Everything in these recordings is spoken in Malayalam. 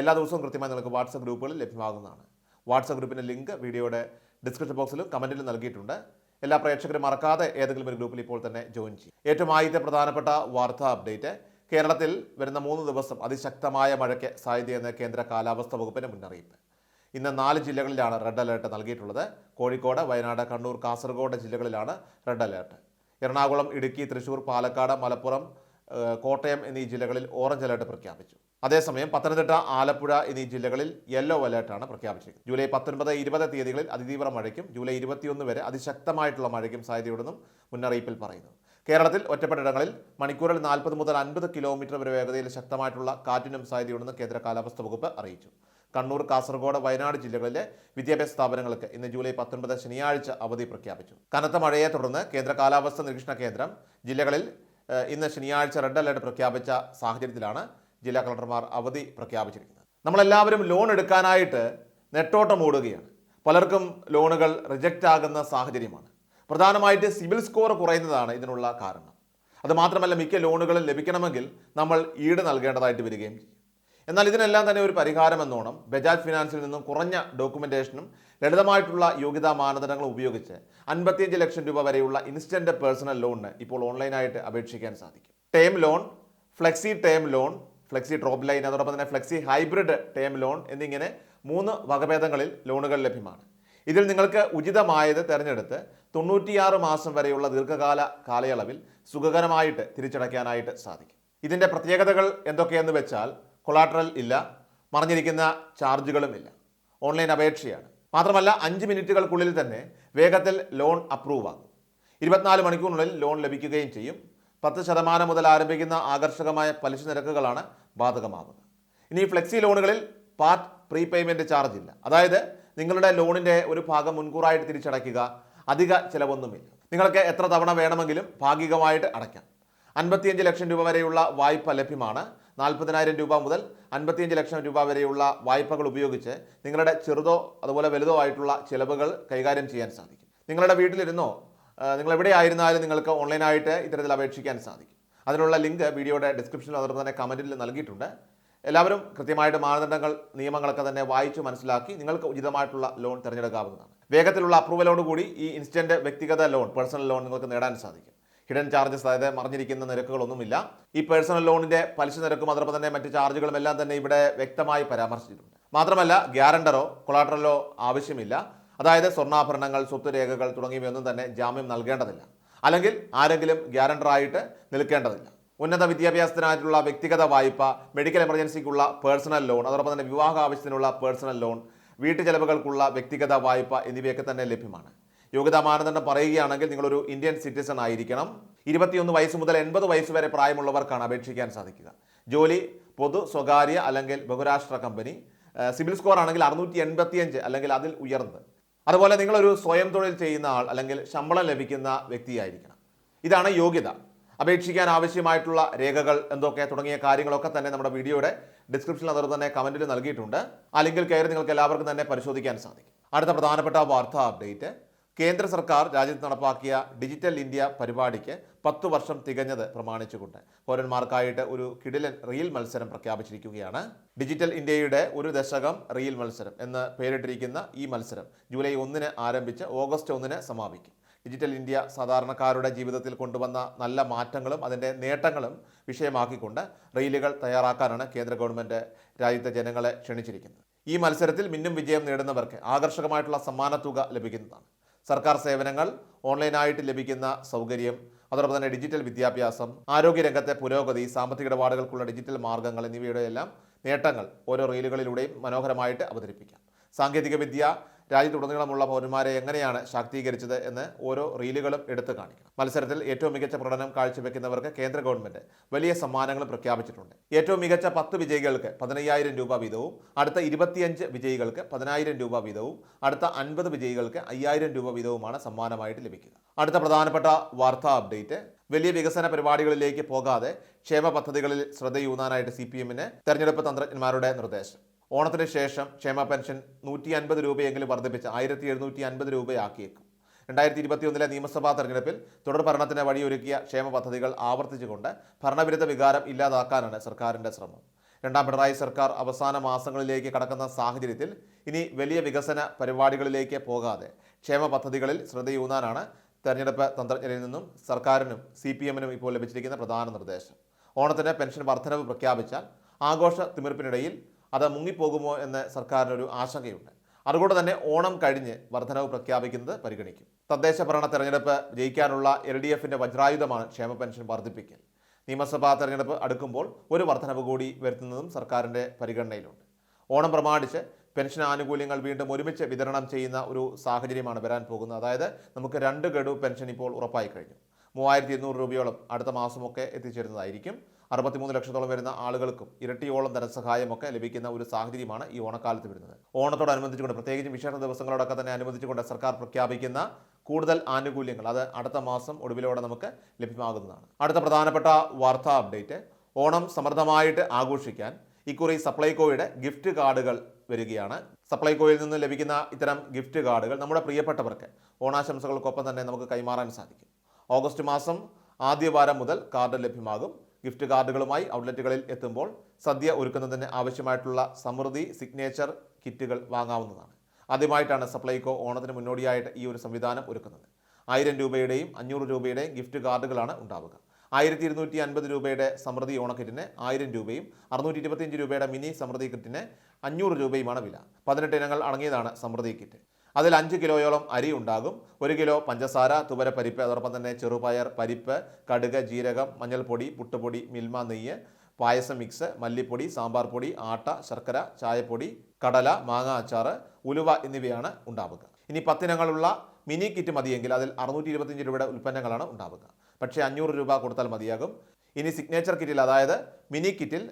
എല്ലാ ദിവസവും കൃത്യമായി നിങ്ങൾക്ക് വാട്സപ്പ് ഗ്രൂപ്പുകളിൽ ലഭ്യമാകുന്നതാണ്. വാട്സപ്പ് ഗ്രൂപ്പിന്റെ ലിങ്ക് വീഡിയോയുടെ ഡിസ്ക്രിപ്ഷൻ ബോക്സിലും കമന്റിലും നൽകിയിട്ടുണ്ട്. എല്ലാ പ്രേക്ഷകരും മറക്കാതെ ഏതെങ്കിലും ഒരു ഗ്രൂപ്പിൽ ഇപ്പോൾ തന്നെ ജോയിൻ ചെയ്യും. ഏറ്റവും ആദ്യത്തെ പ്രധാനപ്പെട്ട വാർത്താ അപ്ഡേറ്റ്. കേരളത്തിൽ വരുന്ന മൂന്ന് ദിവസം അതിശക്തമായ മഴയ്ക്ക് സാധ്യതയെന്ന് കേന്ദ്ര കാലാവസ്ഥാ വകുപ്പിന്റെ മുന്നറിയിപ്പ്. ഇന്ന് നാല് ജില്ലകളിലാണ് റെഡ് അലേർട്ട് നൽകിയിട്ടുള്ളത്. കോഴിക്കോട് വയനാട് കണ്ണൂർ കാസർഗോഡ് ജില്ലകളിലാണ് റെഡ് അലേർട്ട്. എറണാകുളം ഇടുക്കി തൃശൂർ പാലക്കാട് മലപ്പുറം കോട്ടയം എന്നീ ജില്ലകളിൽ ഓറഞ്ച് അലേർട്ട് പ്രഖ്യാപിച്ചു. അതേസമയം പത്തനംതിട്ട ആലപ്പുഴ എന്നീ ജില്ലകളിൽ യെല്ലോ അലേർട്ടാണ് പ്രഖ്യാപിച്ചിരിക്കുന്നത്. ജൂലൈ പത്തൊൻപത് ഇരുപത് തീയതികളിൽ അതിതീവ്ര മഴയ്ക്കും ജൂലൈ ഇരുപത്തിയൊന്ന് വരെ അതിശക്തമായിട്ടുള്ള മഴയ്ക്കും സാധ്യതയുണ്ടെന്നും മുന്നറിയിപ്പിൽ പറയുന്നു. കേരളത്തിൽ ഒറ്റപ്പെട്ടിടങ്ങളിൽ മണിക്കൂറിൽ നാൽപ്പത് മുതൽ അൻപത് കിലോമീറ്റർ വരെ വേഗതയിൽ ശക്തമായിട്ടുള്ള കാറ്റിനും സാധ്യതയുണ്ടെന്ന് കേന്ദ്ര കാലാവസ്ഥാ വകുപ്പ് അറിയിച്ചു. കണ്ണൂർ കാസർഗോഡ് വയനാട് ജില്ലകളിലെ വിദ്യാഭ്യാസ സ്ഥാപനങ്ങൾക്ക് ഇന്ന് ജൂലൈ പത്തൊൻപത് ശനിയാഴ്ച അവധി പ്രഖ്യാപിച്ചു. കനത്ത മഴയെ തുടർന്ന് കേന്ദ്ര കാലാവസ്ഥാ നിരീക്ഷണ കേന്ദ്രം ജില്ലകളിൽ ഇന്ന് ശനിയാഴ്ച റെഡ് അലർട്ട് പ്രഖ്യാപിച്ച സാഹചര്യത്തിലാണ് ജില്ലാ കളക്ടർമാർ അവധി പ്രഖ്യാപിച്ചിരിക്കുന്നത്. നമ്മളെല്ലാവരും ലോൺ എടുക്കാനായിട്ട് നെട്ടോട്ടം ഓടുകയാണ് പലർക്കും ലോണുകൾ റിജക്റ്റ് ആകുന്ന സാഹചര്യമാണ്. പ്രധാനമായിട്ട് സിവിൽ സ്കോർ കുറയുന്നതാണ് ഇതിനുള്ള കാരണം. അതുമാത്രമല്ല മിക്ക ലോണുകളും ലഭിക്കണമെങ്കിൽ നമ്മൾ ഈട് നൽകേണ്ടതായിട്ട് വരികയും ചെയ്യും. എന്നാൽ ഇതിനെല്ലാം തന്നെ ഒരു പരിഹാരം എന്നോണം ബജാജ് ഫിനാൻസിൽ നിന്നും കുറഞ്ഞ ഡോക്യുമെന്റേഷനും ലളിതമായിട്ടുള്ള യോഗ്യതാ മാനദണ്ഡങ്ങളും ഉപയോഗിച്ച് അൻപത്തിയഞ്ച് ലക്ഷം രൂപ വരെയുള്ള ഇൻസ്റ്റന്റ് പേഴ്സണൽ ലോണിന് ഇപ്പോൾ ഓൺലൈനായിട്ട് അപേക്ഷിക്കാൻ സാധിക്കും. Term loan flexi term loan flexi drop line അതോടൊപ്പം തന്നെ ഫ്ലെക്സി ഹൈബ്രിഡ് ടേം ലോൺ എന്നിങ്ങനെ മൂന്ന് വകഭേദങ്ങളിൽ ലോണുകൾ ലഭ്യമാണ്. ഇതിൽ നിങ്ങൾക്ക് ഉചിതമായത് തിരഞ്ഞെടുത്ത് തൊണ്ണൂറ്റിയാറ് മാസം വരെയുള്ള ദീർഘകാല കാലയളവിൽ സുഖകരമായിട്ട് തിരിച്ചടയ്ക്കാനായിട്ട് സാധിക്കും. ഇതിന്റെ പ്രത്യേകതകൾ എന്തൊക്കെയെന്ന് വെച്ചാൽ കൊളാട്രൽ ഇല്ല മറിഞ്ഞിരിക്കുന്ന ചാർജുകളും ഇല്ല. ഓൺലൈൻ അപേക്ഷയാണ്. മാത്രമല്ല അഞ്ച് മിനിറ്റുകൾക്കുള്ളിൽ തന്നെ വേഗത്തിൽ ലോൺ അപ്രൂവ് ആകും. ഇരുപത്തിനാല് മണിക്കൂറിനുള്ളിൽ ലോൺ ലഭിക്കുകയും ചെയ്യും. പത്ത് ശതമാനം മുതൽ ആരംഭിക്കുന്ന ആകർഷകമായ പലിശ നിരക്കുകളാണ് ബാധകമാകുന്നത് ഇനി ഫ്ലെക്സി ലോണുകളിൽ പാർട്ട് പ്രീപേയ്മെന്റ് ചാർജ് ഇല്ല. അതായത് നിങ്ങളുടെ ലോണിന്റെ ഒരു ഭാഗം മുൻകൂറായിട്ട് തിരിച്ചടയ്ക്കുക അധിക ചിലവൊന്നുമില്ല. നിങ്ങൾക്ക് എത്ര തവണ വേണമെങ്കിലും ഭാഗികമായിട്ട് അടയ്ക്കാം. അൻപത്തിയഞ്ച് ലക്ഷം രൂപ വരെയുള്ള വായ്പ ലഭ്യമാണ്. നാൽപ്പതിനായിരം രൂപ മുതൽ അൻപത്തിയഞ്ച് ലക്ഷം രൂപ വരെയുള്ള വായ്പകൾ ഉപയോഗിച്ച് നിങ്ങളുടെ ചെറുതോ അതുപോലെ വലുതോ ആയിട്ടുള്ള ചിലവുകൾ കൈകാര്യം ചെയ്യാൻ സാധിക്കും. നിങ്ങളുടെ വീട്ടിലിരുന്നോ നിങ്ങൾ എവിടെയായിരുന്നാലും നിങ്ങൾക്ക് ഓൺലൈനായിട്ട് ഇത്തരത്തിൽ അപേക്ഷിക്കാൻ സാധിക്കും. അതിനുള്ള ലിങ്ക് വീഡിയോയുടെ ഡിസ്ക്രിപ്ഷനിൽ അതോടൊപ്പം തന്നെ കമന്റിൽ നൽകിയിട്ടുണ്ട്. എല്ലാവരും കൃത്യമായിട്ട് മാനദണ്ഡങ്ങൾ നിയമങ്ങളൊക്കെ തന്നെ വായിച്ചു മനസ്സിലാക്കി നിങ്ങൾക്ക് ഉചിതമായിട്ടുള്ള ലോൺ തിരഞ്ഞെടുക്കാവുന്നതാണ്. വേഗത്തിലുള്ള അപ്രൂവലോട് കൂടി ഈ ഇൻസ്റ്റന്റ് വ്യക്തിഗത ലോൺ പേഴ്സണൽ ലോൺ നിങ്ങൾക്ക് നേടാൻ സാധിക്കും. ഹിഡൻ ചാർജസ് അതായത് മറിഞ്ഞിരിക്കുന്ന നിരക്കുകളൊന്നുമില്ല. ഈ പേഴ്സണൽ ലോണിന്റെ പലിശ നിരക്കും അതോടൊപ്പം തന്നെ മറ്റ് ചാർജുകളും എല്ലാം തന്നെ ഇവിടെ വ്യക്തമായി പരാമർശിച്ചിട്ടുണ്ട്. മാത്രമല്ല ഗ്യാരണ്ടറോ കൊളാട്രലോ ആവശ്യമില്ല. അതായത് സ്വർണാഭരണങ്ങൾ സ്വത്ത് രേഖകൾ തുടങ്ങിയവയൊന്നും തന്നെ ജാമ്യം നൽകേണ്ടതില്ല. അല്ലെങ്കിൽ ആരെങ്കിലും ഗ്യാരണ്ടറായിട്ട് നിൽക്കേണ്ടതില്ല. ഉന്നത വിദ്യാഭ്യാസത്തിനായിട്ടുള്ള വ്യക്തിഗത വായ്പ മെഡിക്കൽ എമർജൻസിക്കുള്ള പേഴ്സണൽ ലോൺ അതോടൊപ്പം തന്നെ വിവാഹ ആവശ്യത്തിനുള്ള പേഴ്സണൽ ലോൺ വീട്ടു ചെലവുകൾക്കുള്ള വ്യക്തിഗത വായ്പ എന്നിവയൊക്കെ തന്നെ ലഭ്യമാണ്. യോഗ്യതാ മാനദണ്ഡം പറയുകയാണെങ്കിൽ നിങ്ങളൊരു ഇന്ത്യൻ സിറ്റിസൺ ആയിരിക്കണം. ഇരുപത്തിയൊന്ന് വയസ്സ് മുതൽ എൺപത് വയസ്സ് വരെ പ്രായമുള്ളവർക്കാണ് അപേക്ഷിക്കാൻ സാധിക്കുക. ജോലി പൊതു സ്വകാര്യ അല്ലെങ്കിൽ ബഹുരാഷ്ട്ര കമ്പനി സിവിൽ സ്കോർ ആണെങ്കിൽ അറുന്നൂറ്റി എൺപത്തിയഞ്ച് അല്ലെങ്കിൽ അതിൽ ഉയർന്നത്. അതുപോലെ നിങ്ങളൊരു സ്വയം തൊഴിൽ ചെയ്യുന്ന ആൾ അല്ലെങ്കിൽ ശമ്പളം ലഭിക്കുന്ന വ്യക്തിയായിരിക്കണം. ഇതാണ് യോഗ്യത. അപേക്ഷിക്കാൻ ആവശ്യമായിട്ടുള്ള രേഖകൾ എന്തൊക്കെ തുടങ്ങിയ കാര്യങ്ങളൊക്കെ തന്നെ നമ്മുടെ വീഡിയോയുടെ ഡിസ്ക്രിപ്ഷനിൽ അതോടൊപ്പം തന്നെ കമന്റിൽ നൽകിയിട്ടുണ്ട്. ആ ലിങ്കിൽ കയറി നിങ്ങൾക്ക് എല്ലാവർക്കും തന്നെ പരിശോധിക്കാൻ സാധിക്കും. അടുത്ത പ്രധാനപ്പെട്ട വാർത്താ അപ്ഡേറ്റ് കേന്ദ്ര സർക്കാർ രാജ്യത്ത് നടപ്പാക്കിയ ഡിജിറ്റൽ ഇന്ത്യ പരിപാടിക്ക് പത്തു വർഷം തികഞ്ഞത് പ്രമാണിച്ചുകൊണ്ട് പൗരന്മാർക്കായിട്ട് ഒരു കിടിലൻ റീൽ മത്സരം പ്രഖ്യാപിച്ചിരിക്കുകയാണ്. ഡിജിറ്റൽ ഇന്ത്യയുടെ ഒരു ദശകം റീൽ മത്സരം എന്ന് പേരിട്ടിരിക്കുന്ന ഈ മത്സരം ജൂലൈ ഒന്നിന് ആരംഭിച്ച് ഓഗസ്റ്റ് ഒന്നിന് സമാപിക്കും. ഡിജിറ്റൽ ഇന്ത്യ സാധാരണക്കാരുടെ ജീവിതത്തിൽ കൊണ്ടുവന്ന നല്ല മാറ്റങ്ങളും അതിന്റെ നേട്ടങ്ങളും വിഷയമാക്കിക്കൊണ്ട് റീലുകൾ തയ്യാറാക്കാനാണ് കേന്ദ്ര ഗവൺമെന്റ് രാജ്യത്തെ ജനങ്ങളെ ക്ഷണിച്ചിരിക്കുന്നത്. ഈ മത്സരത്തിൽ മിന്നും വിജയം നേടുന്നവർക്ക് ആകർഷകമായിട്ടുള്ള സമ്മാനത്തുക ലഭിക്കുന്നതാണ്. സർക്കാർ സേവനങ്ങൾ ഓൺലൈനായിട്ട് ലഭിക്കുന്ന സൗകര്യം അതോടൊപ്പം തന്നെ ഡിജിറ്റൽ വിദ്യാഭ്യാസം ആരോഗ്യരംഗത്തെ പുരോഗതി സാമ്പത്തിക ഇടപാടുകൾക്കുള്ള ഡിജിറ്റൽ മാർഗങ്ങൾ എന്നിവയുടെ എല്ലാം നേട്ടങ്ങൾ ഓരോ റീലുകളിലൂടെയും മനോഹരമായിട്ട് അവതരിപ്പിക്കാം. സാങ്കേതികവിദ്യ രാജ്യത്തുടനീളമുള്ള പൗരന്മാരെ എങ്ങനെയാണ് ശാക്തീകരിച്ചത് എന്ന് ഓരോ റീലുകളും എടുത്തു കാണിക്കണം. മത്സരത്തിൽ ഏറ്റവും മികച്ച പ്രകടനം കാഴ്ചവെക്കുന്നവർക്ക് കേന്ദ്ര ഗവൺമെന്റ് വലിയ സമ്മാനങ്ങൾ പ്രഖ്യാപിച്ചിട്ടുണ്ട്. ഏറ്റവും മികച്ച പത്ത് വിജയികൾക്ക് പതിനയ്യായിരം രൂപ വീതവും അടുത്ത ഇരുപത്തിയഞ്ച് വിജയികൾക്ക് പതിനായിരം രൂപ വീതവും അടുത്ത അൻപത് വിജയികൾക്ക് അയ്യായിരം രൂപ വീതവുമാണ് സമ്മാനമായിട്ട് ലഭിക്കുക. അടുത്ത പ്രധാനപ്പെട്ട വാർത്താ അപ്ഡേറ്റ് വലിയ വികസന പരിപാടികളിലേക്ക് പോകാതെ ക്ഷേമ പദ്ധതികളിൽ ശ്രദ്ധയൂന്നാനായിട്ട് സി പി എമ്മിന് തെരഞ്ഞെടുപ്പ് തന്ത്രജ്ഞന്മാരുടെ നിർദ്ദേശം. ഓണത്തിന് ശേഷം ക്ഷേമ പെൻഷൻ നൂറ്റി അൻപത് രൂപയെങ്കിലും വർദ്ധിപ്പിച്ച് ആയിരത്തി എഴുന്നൂറ്റി അൻപത് രൂപയാക്കിയേക്കും. രണ്ടായിരത്തി ഇരുപത്തിയൊന്നിലെ നിയമസഭാ തെരഞ്ഞെടുപ്പിൽ തുടർ ഭരണത്തിന് വഴിയൊരുക്കിയ ക്ഷേമ പദ്ധതികൾ ആവർത്തിച്ചുകൊണ്ട് ഭരണവിരുദ്ധ വികാരം ഇല്ലാതാക്കാനാണ് സർക്കാരിന്റെ ശ്രമം. രണ്ടാം പിണറായി സർക്കാർ അവസാന മാസങ്ങളിലേക്ക് കടക്കുന്ന സാഹചര്യത്തിൽ ഇനി വലിയ വികസന പരിപാടികളിലേക്ക് പോകാതെ ക്ഷേമ പദ്ധതികളിൽ ശ്രദ്ധയൂന്നാനാണ് തെരഞ്ഞെടുപ്പ് തന്ത്രജ്ഞരിൽ നിന്നും സർക്കാരിനും സി പി എമ്മിനും ഇപ്പോൾ ലഭിച്ചിരിക്കുന്ന പ്രധാന നിർദ്ദേശം. ഓണത്തിന് പെൻഷൻ വർധനവ് പ്രഖ്യാപിച്ചാൽ ആഘോഷ തിമിർപ്പിനിടയിൽ അത് മുങ്ങിപ്പോകുമോ എന്ന് സർക്കാരിനൊരു ആശങ്കയുണ്ട്. അതുകൊണ്ട് തന്നെ ഓണം കഴിഞ്ഞ് വർധനവ് പ്രഖ്യാപിക്കുന്നത് പരിഗണിക്കും. തദ്ദേശ ഭരണ തെരഞ്ഞെടുപ്പ് ജയിക്കാനുള്ള എൽ ഡി എഫിന്റെ വജ്രായുധമാണ് ക്ഷേമ പെൻഷൻ വർദ്ധിപ്പിക്കൽ നിയമസഭാ തെരഞ്ഞെടുപ്പ് അടുക്കുമ്പോൾ ഒരു വർധനവ് കൂടി വരുത്തുന്നതും സർക്കാരിന്റെ പരിഗണനയിലുണ്ട്. ഓണം പ്രമാണിച്ച് പെൻഷൻ ആനുകൂല്യങ്ങൾ വീണ്ടും ഒരുമിച്ച് വിതരണം ചെയ്യുന്ന ഒരു സാഹചര്യമാണ് വരാൻ പോകുന്നത്. അതായത് നമുക്ക് രണ്ട് ഗഡു പെൻഷൻ ഇപ്പോൾ ഉറപ്പായി കഴിഞ്ഞു. മൂവായിരത്തി ഇരുന്നൂറ് രൂപയോളം അടുത്ത മാസമൊക്കെ എത്തിച്ചേരുന്നതായിരിക്കും. അറുപത്തിമൂന്ന് ലക്ഷത്തോളം വരുന്ന ആളുകൾക്കും ഇരട്ടിയോളം ധനസഹായമൊക്കെ ലഭിക്കുന്ന ഒരു സാഹചര്യമാണ് ഈ ഓണക്കാലത്ത് വരുന്നത്. ഓണത്തോടനുബന്ധിച്ചുകൊണ്ട് പ്രത്യേകിച്ചും വിശേഷ ദിവസങ്ങളോടൊക്കെ തന്നെ അനുബന്ധിച്ചുകൊണ്ട് സർക്കാർ പ്രഖ്യാപിക്കുന്ന കൂടുതൽ ആനുകൂല്യങ്ങൾ അത് അടുത്ത മാസം ഒടുവിലോടെ നമുക്ക് ലഭ്യമാകുന്നതാണ്. അടുത്ത പ്രധാനപ്പെട്ട വാർത്താ അപ്ഡേറ്റ് ഓണം സമൃദ്ധമായിട്ട് ആഘോഷിക്കാൻ ഇക്കുറി സപ്ലൈകോയുടെ ഗിഫ്റ്റ് കാർഡുകൾ വരികയാണ്. സപ്ലൈകോയിൽ നിന്ന് ലഭിക്കുന്ന ഇത്തരം ഗിഫ്റ്റ് കാർഡുകൾ നമ്മുടെ പ്രിയപ്പെട്ടവർക്ക് ഓണാശംസകൾക്കൊപ്പം തന്നെ നമുക്ക് കൈമാറാൻ സാധിക്കും. ഓഗസ്റ്റ് മാസം ആദ്യവാരം മുതൽ കാർഡ് ലഭ്യമാകും. ഗിഫ്റ്റ് കാർഡുകളുമായി ഔട്ട്ലെറ്റുകളിൽ എത്തുമ്പോൾ സദ്യ ഒരുക്കുന്നതിന് ആവശ്യമായിട്ടുള്ള സമൃദ്ധി സിഗ്നേച്ചർ കിറ്റുകൾ വാങ്ങാവുന്നതാണ്. ആദ്യമായിട്ടാണ് സപ്ലൈകോ ഓണത്തിന് മുന്നോടിയായിട്ട് ഈ ഒരു സംവിധാനം ഒരുക്കുന്നത്. ആയിരം രൂപയുടെയും അഞ്ഞൂറ് രൂപയുടെയും ഗിഫ്റ്റ് കാർഡുകളാണ് ഉണ്ടാവുക. ആയിരത്തി ഇരുന്നൂറ്റി അൻപത് രൂപയുടെ സമൃദ്ധി ഓണക്കിറ്റിന് ആയിരം രൂപയും അറുന്നൂറ്റി ഇരുപത്തിയഞ്ച് രൂപയുടെ മിനി സമൃദ്ധി കിറ്റിന് അഞ്ഞൂറ് രൂപയുമാണ് വില. പതിനെട്ട് ഇനങ്ങൾ അടങ്ങിയതാണ് സമൃദ്ധി കിറ്റ്. അതിൽ അഞ്ച് കിലോയോളം അരി ഉണ്ടാകും. ഒരു കിലോ പഞ്ചസാര തുവര പരിപ്പ് അതോടൊപ്പം തന്നെ ചെറുപയർ പരിപ്പ് കടുക് ജീരകം മഞ്ഞൾപ്പൊടി പുട്ടുപൊടി മിൽമ നെയ്യ് പായസം മിക്സ് മല്ലിപ്പൊടി സാമ്പാർ പൊടി ആട്ട ശർക്കര ചായപ്പൊടി കടല മാങ്ങ അച്ചാറ് ഉലുവ എന്നിവയാണ് ഉണ്ടാവുക. ഇനി പത്തിനങ്ങളുള്ള മിനി കിറ്റ് മതിയെങ്കിൽ അതിൽ അറുന്നൂറ്റി ഇരുപത്തിയഞ്ച് രൂപയുടെ ഉൽപ്പന്നങ്ങളാണ് ഉണ്ടാവുക. പക്ഷേ അഞ്ഞൂറ് രൂപ കൊടുത്താൽ മതിയാകും. ഇനി സിഗ്നേച്ചർ കിറ്റിൽ അതായത് മിനി കിറ്റിൽ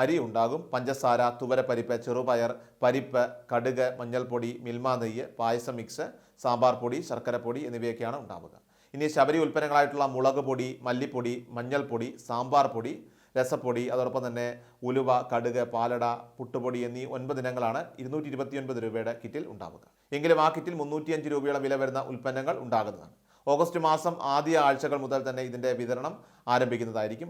അരി ഉണ്ടാകും. പഞ്ചസാര തുവരപ്പരിപ്പ് ചെറുപയർ പരിപ്പ് കടുക് മഞ്ഞൾപ്പൊടി മിൽമ നെയ്യ് പായസം മിക്സ് സാമ്പാർ പൊടി ശർക്കരപ്പൊടി എന്നിവയൊക്കെയാണ് ഉണ്ടാവുക. ഇനി ശബരി ഉൽപ്പന്നങ്ങളായിട്ടുള്ള മുളക് പൊടി മല്ലിപ്പൊടി മഞ്ഞൾപ്പൊടി സാമ്പാർ പൊടി രസപ്പൊടി അതോടൊപ്പം തന്നെ ഉലുവ കടുക് പാലട പുട്ടുപൊടി എന്നീ ഒൻപത് ഇനങ്ങളാണ് ഇരുന്നൂറ്റി ഇരുപത്തിയൊൻപത് രൂപയുടെ കിറ്റിൽ ഉണ്ടാവുക. എങ്കിലും ആ കിറ്റിൽ മുന്നൂറ്റിയഞ്ച് രൂപയോളം വില വരുന്ന ഉൽപ്പന്നങ്ങൾ ഉണ്ടാകുന്നതാണ്. ഓഗസ്റ്റ് മാസം ആദ്യ ആഴ്ചകൾ മുതൽ തന്നെ ഇതിന്റെ വിതരണം ആരംഭിക്കുന്നതായിരിക്കും.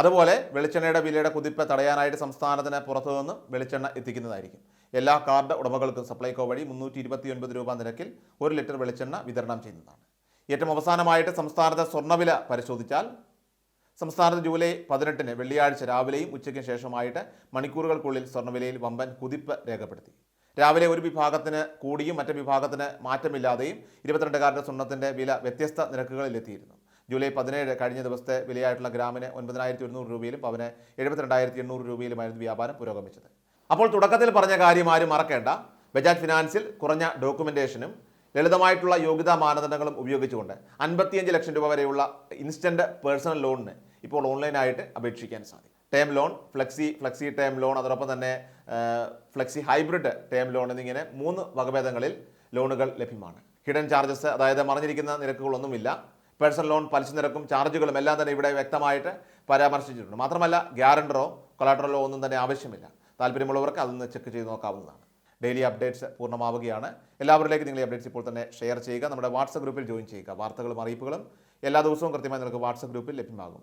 അതുപോലെ വെളിച്ചെണ്ണയുടെ വിലയുടെ കുതിപ്പ് തടയാനായിട്ട് സംസ്ഥാനത്തിന് പുറത്തുനിന്ന് വെളിച്ചെണ്ണ എത്തിക്കുന്നതായിരിക്കും. എല്ലാ കാർഡ് ഉടമകൾക്കും സപ്ലൈകോ വഴി മുന്നൂറ്റി ഇരുപത്തിയൊൻപത് രൂപ നിരക്കിൽ ഒരു ലിറ്റർ വെളിച്ചെണ്ണ വിതരണം ചെയ്യുന്നതാണ്. ഏറ്റവും അവസാനമായിട്ട് സംസ്ഥാനത്തെ സ്വർണവില പരിശോധിച്ചാൽ സംസ്ഥാനത്ത് ജൂലൈ പതിനെട്ടിന് വെള്ളിയാഴ്ച രാവിലെയും ഉച്ചയ്ക്ക് ശേഷമായിട്ട് മണിക്കൂറുകൾക്കുള്ളിൽ സ്വർണവിലയിൽ വമ്പൻ കുതിപ്പ് രേഖപ്പെടുത്തി. രാവിലെ ഒരു വിഭാഗത്തിന് കൂടിയും മറ്റു വിഭാഗത്തിന് മാറ്റമില്ലാതെയും ഇരുപത്തിരണ്ടുകാരുടെ സ്വർണത്തിന്റെ വില വ്യത്യസ്ത നിരക്കുകളിലെത്തിയിരുന്നു. ജൂലൈ പതിനേഴ് കഴിഞ്ഞ ദിവസത്തെ വിലയായിട്ടുള്ള ഗ്രാമിന് ഒൻപതിനായിരത്തി ഒരുന്നൂറ് രൂപയിലും പവന് എഴുപത്തിരണ്ടായിരത്തി എണ്ണൂറ് രൂപയിലുമായിരുന്നു വ്യാപാരം പുരോഗമിച്ചത്. അപ്പോൾ തുടക്കത്തിൽ പറഞ്ഞ കാര്യം ആരും മറക്കേണ്ട. ബജാജ് ഫിനാൻസിൽ കുറഞ്ഞ ഡോക്യുമെന്റേഷനും ലളിതമായിട്ടുള്ള യോഗ്യതാ മാനദണ്ഡങ്ങളും ഉപയോഗിച്ചുകൊണ്ട് അൻപത്തിയഞ്ച് ലക്ഷം രൂപ വരെയുള്ള ഇൻസ്റ്റന്റ് പേഴ്സണൽ ലോണിന് ഇപ്പോൾ ഓൺലൈനായിട്ട് അപേക്ഷിക്കാൻ സാധിക്കും. Term loan flexi flexi term loan അതോടൊപ്പം തന്നെ ഫ്ലെക്സി ഹൈബ്രിഡ് ടേം ലോൺ എന്നിങ്ങനെ മൂന്ന് വകഭേദങ്ങളിൽ ലോണുകൾ ലഭ്യമാണ്. ഹിഡൻ ചാർജസ് അതായത് മറിഞ്ഞിരിക്കുന്ന നിരക്കുകളൊന്നുമില്ല. പേഴ്സണൽ ലോൺ പലിശ നിരക്കും ചാർജുകളും എല്ലാം തന്നെ ഇവിടെ വ്യക്തമായിട്ട് പരാമർശിച്ചിട്ടുണ്ട്. മാത്രമല്ല ഗ്യാരണ്ടറോ കൊളാട്രലോ ഒന്നും തന്നെ ആവശ്യമില്ല. താല്പര്യമുള്ളവർക്ക് അതൊന്ന് ചെക്ക് ചെയ്ത് നോക്കാവുന്നതാണ്. ഡെയിലി അപ്ഡേറ്റ്സ് പൂർണമാവുകയാണ്. എല്ലാവരിലേക്കും നിങ്ങൾ ഈ അപ്ഡേറ്റ്സ് ഇപ്പോൾ തന്നെ ഷെയർ ചെയ്യുക. നമ്മുടെ വാട്സപ്പ് ഗ്രൂപ്പിൽ ജോയിൻ ചെയ്യുക. വാർത്തകളും അറിയിപ്പുകളും എല്ലാ ദിവസവും കൃത്യമായി നിങ്ങൾക്ക് വാട്സപ്പ് ഗ്രൂപ്പിൽ ലഭ്യമാകും.